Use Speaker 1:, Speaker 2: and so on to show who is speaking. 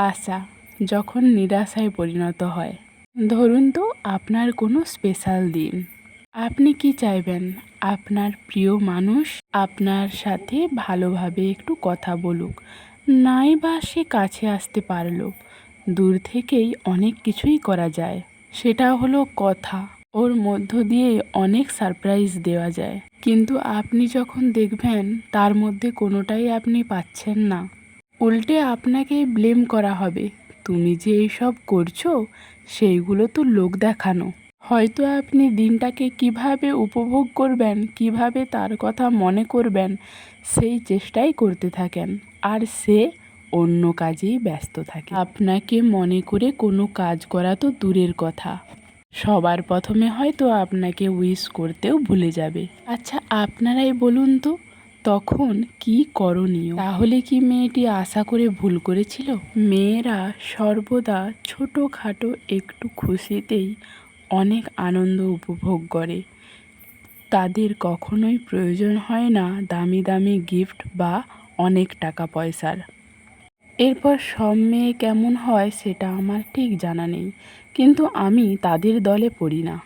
Speaker 1: আশা যখন নিরাশায় পরিণত হয়। ধরুন তো আপনার কোনো স্পেশাল দিন। আপনি কি চাইবেন? আপনার প্রিয় মানুষ আপনার সাথে ভালোভাবে একটু কথা বলুক। নাই বা সে কাছে আসতে পারল। দূর থেকেই অনেক কিছুই করা যায়। সেটা হলো কথা। ওর মধ্য দিয়ে অনেক সারপ্রাইজ দেওয়া যায়। কিন্তু আপনি যখন দেখবেন, তার মধ্যে কোনোটাই আপনি পাচ্ছেন না। উল্টে আপনাকে ব্লেম করা হবে। তুমি যে এইসব করছ, সেইগুলো তো লোক দেখানো। হয়তো আপনি দিনটাকে কীভাবে উপভোগ করবেন, কীভাবে তার কথা মনে করবেন, সেই চেষ্টাই করতে থাকেন। আর সে অন্য কাজেই ব্যস্ত থাকে। আপনাকে মনে করে কোনো কাজ করা তো দূরের কথা। সবার প্রথমে হয়তো আপনাকে উইশ করতেও ভুলে যাবে। আচ্ছা আপনারাই বলুন তো তখন কি করণীয়? তাহলে কি মেয়েটি আশা করে ভুল করেছিল? মেয়েরা সর্বদা ছোটোখাটো একটু খুশিতেই অনেক আনন্দ উপভোগ করে। তাদের কখনোই প্রয়োজন হয় না দামি দামি গিফট বা অনেক টাকা পয়সার। এরপর সব মেয়ে কেমন হয় সেটা আমার ঠিক জানা নেই, কিন্তু আমি তাদের দলে পড়ি না।